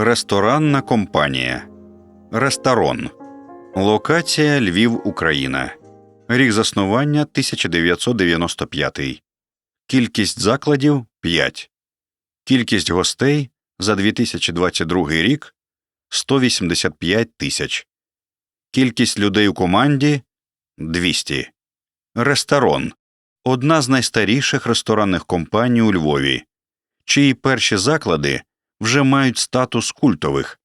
Ресторанна компанія. Ресторон. Локація Львів, Україна. Рік заснування 1995. Кількість закладів 5. Кількість гостей за 2022 рік 185 тисяч. Кількість людей у команді 200. Ресторон одна з найстаріших ресторанних компаній у Львові, чиї перші заклади вже мають статус культових,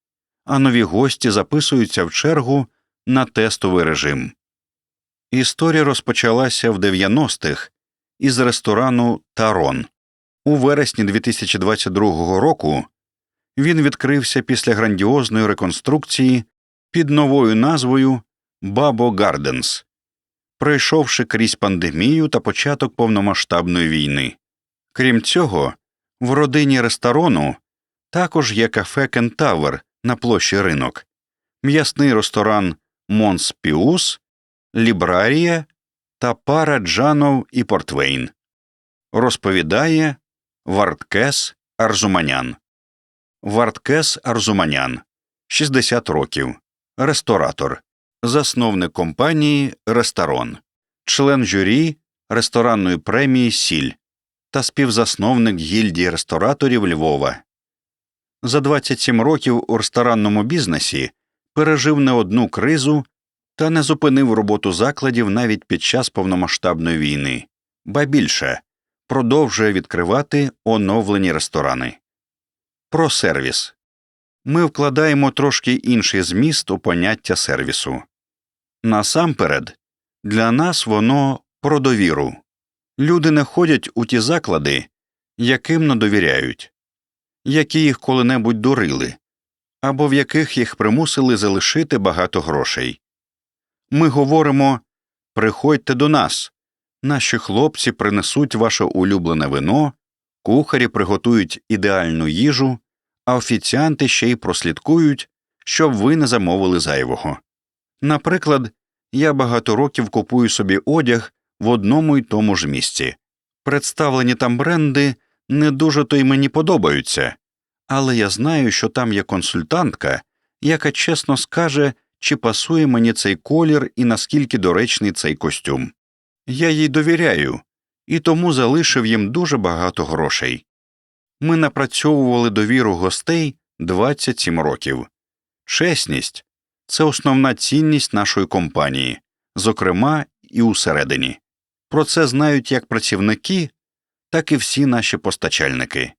а нові гості записуються в чергу на тестовий режим. Історія розпочалася в 90-х із ресторану Тарон. У вересні 2022 року він відкрився після грандіозної реконструкції під новою назвою Бабо Гарденс, пройшовши крізь пандемію та початок повномасштабної війни. Крім цього, в родині ресторану також є кафе Кентавр на площі ринок, м'ясний ресторан Монс Піус, Лібрарія та пара Джанов і Портвейн. Розповідає Варткес Арзуманян. Варткес Арзуманян 60 років. Ресторатор. Засновник компанії Ресторон, член журі ресторанної премії Сіль та співзасновник гільдії рестораторів Львова. За 27 років у ресторанному бізнесі пережив не одну кризу та не зупинив роботу закладів навіть під час повномасштабної війни, ба більше продовжує відкривати оновлені ресторани. Про сервіс ми вкладаємо трошки інший зміст у поняття сервісу. Насамперед, для нас воно про довіру. Люди не ходять у ті заклади, яким не довіряють, які їх коли-небудь дурили, або в яких їх примусили залишити багато грошей. Ми говоримо приходьте до нас, наші хлопці принесуть ваше улюблене вино, кухарі приготують ідеальну їжу, а офіціанти ще й прослідкують, щоб ви не замовили зайвого. Наприклад, я багато років купую собі одяг в одному й тому ж місці. Представлені там бренди не дуже то й мені подобаються, але я знаю, що там є консультантка, яка чесно скаже, чи пасує мені цей колір і наскільки доречний цей костюм. Я їй довіряю і тому залишив їм дуже багато грошей. Ми напрацьовували довіру гостей 27 років. Чесність це основна цінність нашої компанії, зокрема і усередині. Про це знають як працівники, так і всі наші постачальники.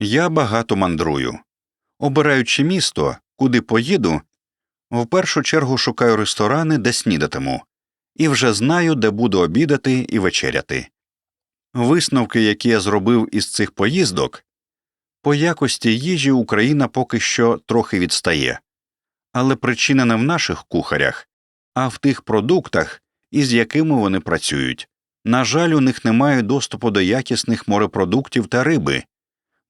Я багато мандрую. Обираючи місто, куди поїду, в першу чергу шукаю ресторани, де снідатиму, і вже знаю, де буду обідати і вечеряти. Висновки, які я зробив із цих поїздок, по якості їжі Україна поки що трохи відстає, але причина не в наших кухарях, а в тих продуктах, із якими вони працюють. На жаль, у них немає доступу до якісних морепродуктів та риби,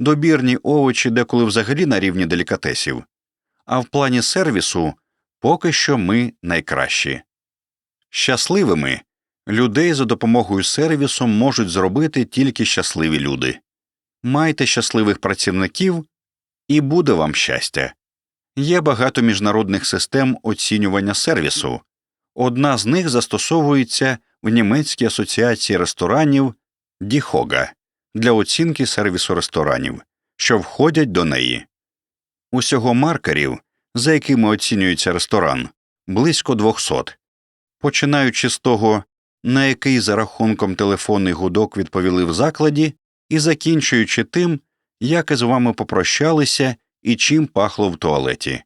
добірні овочі деколи взагалі на рівні делікатесів, а в плані сервісу поки що ми найкращі. Щасливими людей за допомогою сервісу можуть зробити тільки щасливі люди. Майте щасливих працівників, і буде вам щастя. Є багато міжнародних систем оцінювання сервісу. Одна з них застосовується в німецькій асоціації ресторанів Діхога для оцінки сервісу ресторанів, що входять до неї. Усього маркерів, за якими оцінюється ресторан, близько 200. починаючи з того, на який за рахунком телефонний гудок відповіли в закладі, і закінчуючи тим, як із вами попрощалися і чим пахло в туалеті.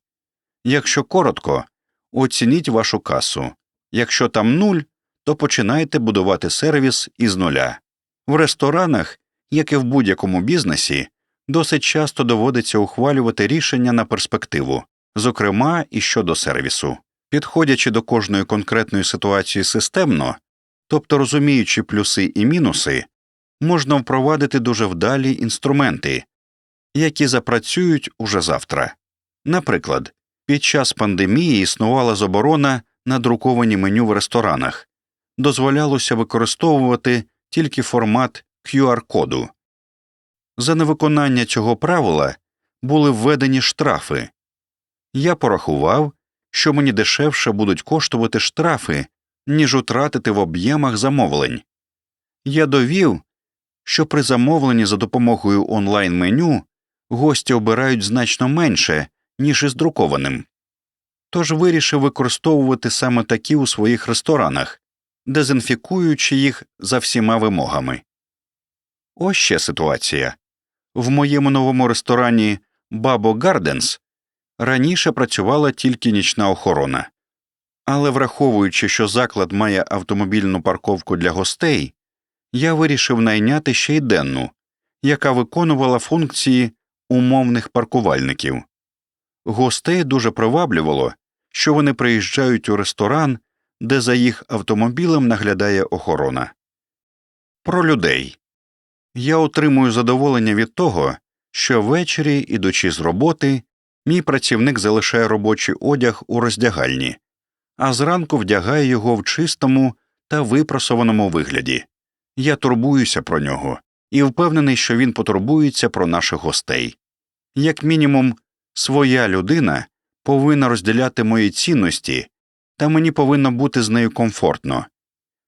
Якщо коротко, оцініть вашу касу. Якщо там нуль, то починайте будувати сервіс із нуля. В ресторанах, як і в будь-якому бізнесі, досить часто доводиться ухвалювати рішення на перспективу, зокрема і щодо сервісу. Підходячи до кожної конкретної ситуації системно, тобто розуміючи плюси і мінуси, можна впровадити дуже вдалі інструменти, які запрацюють уже завтра. Наприклад, під час пандемії існувала заборона на друковані меню в ресторанах, дозволялося використовувати тільки формат QR-коду. За невиконання цього правила були введені штрафи. Я порахував, що мені дешевше будуть коштувати штрафи, ніж утратити в об'ємах замовлень. Я довів, що при замовленні за допомогою онлайн меню гості обирають значно менше, ніж із друкованим. Тож вирішив використовувати саме такі у своїх ресторанах, дезінфікуючи їх за всіма вимогами. Ось ще ситуація. В моєму новому ресторані Бабо Гарденс раніше працювала тільки нічна охорона, але враховуючи, що заклад має автомобільну парковку для гостей, я вирішив найняти ще й денну, яка виконувала функції умовних паркувальників. Гостей дуже приваблювало, що вони приїжджають у ресторан, де за їх автомобілем наглядає охорона. Про людей я отримую задоволення від того, що ввечері, ідучи з роботи, мій працівник залишає робочий одяг у роздягальні, а зранку вдягає його в чистому та випросованому вигляді. Я турбуюся про нього і впевнений, що він потурбується про наших гостей. Як мінімум, своя людина повинна розділяти мої цінності, та мені повинно бути з нею комфортно,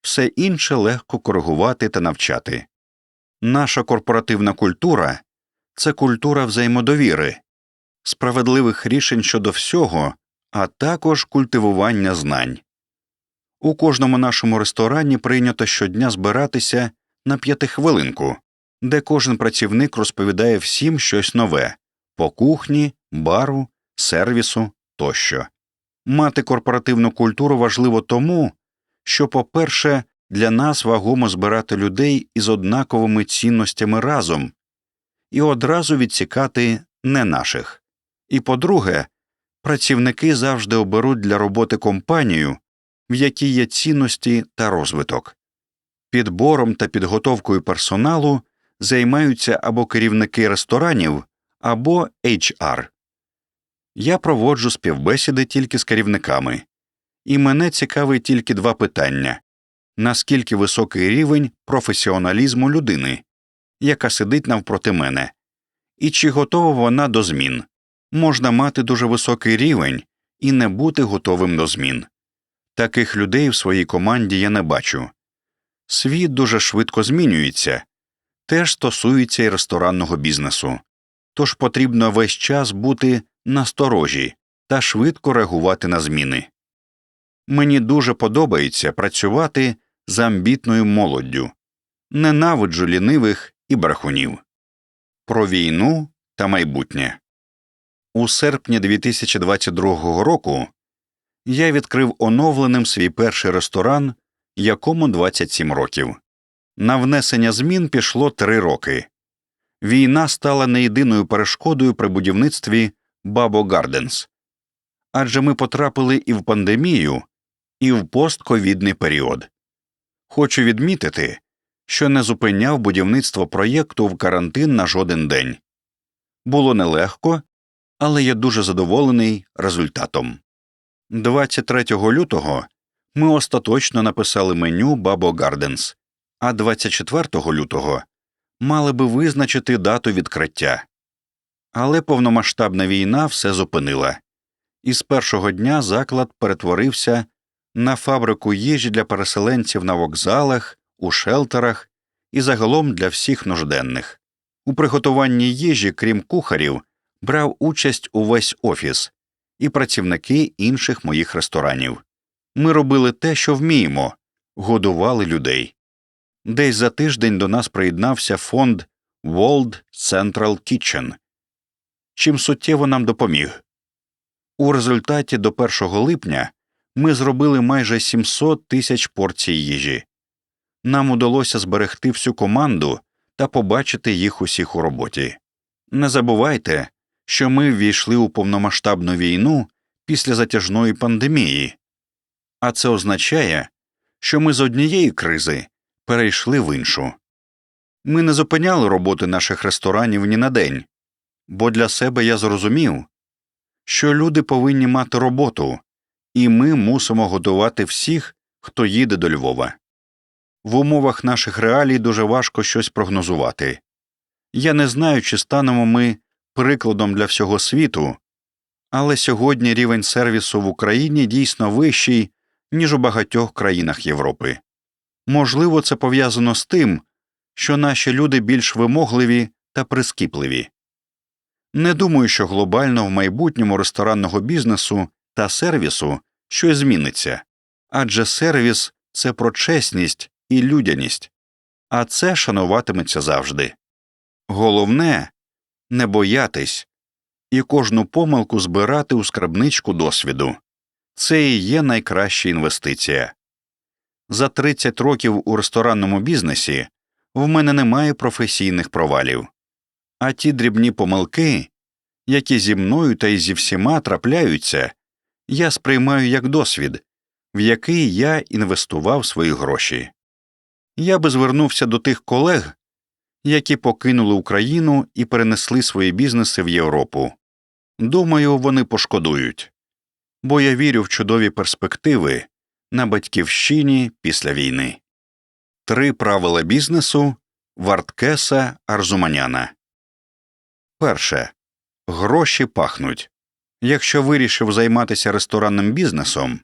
все інше легко коригувати та навчати. Наша корпоративна культура це культура взаємодовіри, справедливих рішень щодо всього, а також культивування знань. У кожному нашому ресторані прийнято щодня збиратися на п'ятихвилинку, де кожен працівник розповідає всім щось нове по кухні, бару, сервісу тощо. Мати корпоративну культуру важливо тому, що, по-перше, для нас вагомо збирати людей із однаковими цінностями разом і одразу відсікати не наших. І по-друге, працівники завжди оберуть для роботи компанію, в якій є цінності та розвиток. Підбором та підготовкою персоналу займаються або керівники ресторанів, або HR. Я проводжу співбесіди тільки з керівниками, і мене цікавить тільки два питання наскільки високий рівень професіоналізму людини, яка сидить навпроти мене, і чи готова вона до змін. Можна мати дуже високий рівень і не бути готовим до змін. Таких людей в своїй команді я не бачу. Світ дуже швидко змінюється, теж стосується і ресторанного бізнесу, тож потрібно весь час бути насторожі та швидко реагувати на зміни. Мені дуже подобається працювати з амбітною молоддю, ненавиджу лінивих і брехунів. Про війну та майбутнє. У серпні 2022 року я відкрив оновленим свій перший ресторан, якому 27 років. На внесення змін пішло три роки. Війна стала не єдиною перешкодою при будівництві Бабо Гарденс. Адже ми потрапили і в пандемію, і в постковідний період. Хочу відмітити, що не зупиняв будівництво проєкту в карантин на жоден день. Було нелегко, але я дуже задоволений результатом. 23 лютого ми остаточно написали меню Бабо Гарденс, а 24 лютого мали би визначити дату відкриття. Але повномасштабна війна все зупинила, і з першого дня заклад перетворився на фабрику їжі для переселенців на вокзалах, у шелтерах і загалом для всіх нужденних. У приготуванні їжі, крім кухарів, брав участь увесь офіс і працівники інших моїх ресторанів. Ми робили те, що вміємо, годували людей. Десь за тиждень до нас приєднався фонд World Central Kitchen, чим суттєво нам допоміг. У результаті до 1 липня ми зробили майже 700 тисяч порцій їжі. Нам удалося зберегти всю команду та побачити їх усіх у роботі. Не забувайте, що ми ввійшли у повномасштабну війну після затяжної пандемії, а це означає, що ми з однієї кризи перейшли в іншу. Ми не зупиняли роботи наших ресторанів ні на день, бо для себе я зрозумів, що люди повинні мати роботу, і ми мусимо готувати всіх, хто їде до Львова. В умовах наших реалій дуже важко щось прогнозувати. Я не знаю, чи станемо ми прикладом для всього світу, але сьогодні рівень сервісу в Україні дійсно вищий, ніж у багатьох країнах Європи. Можливо, це пов'язано з тим, що наші люди більш вимогливі та прискіпливі. Не думаю, що глобально в майбутньому ресторанного бізнесу та сервісу щось зміниться, адже сервіс це про чесність і людяність, а це шануватиметься завжди. Головне не боятись і кожну помилку збирати у скрабничку досвіду це і є найкраща інвестиція. За 30 років у ресторанному бізнесі в мене немає професійних провалів, а ті дрібні помилки, які зі мною та й зі всіма трапляються, я сприймаю як досвід, в який я інвестував свої гроші. Я би звернувся до тих колег, які покинули Україну і перенесли свої бізнеси в Європу. Думаю, вони пошкодують, бо я вірю в чудові перспективи на батьківщині після війни. Три правила бізнесу Варткеса Арзуманяна. Перше. Гроші пахнуть. Якщо вирішив займатися ресторанним бізнесом,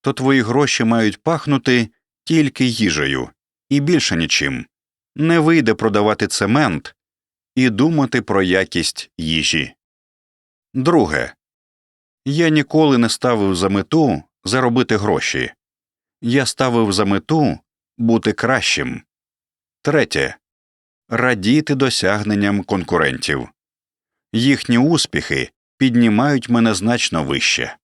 то твої гроші мають пахнути тільки їжею і більше нічим. Не вийде продавати цемент і думати про якість їжі. Друге. Я ніколи не ставив за мету заробити гроші. Я ставив за мету бути кращим. Третє. Радіти досягненням конкурентів. Їхні успіхи піднімають мене значно вище.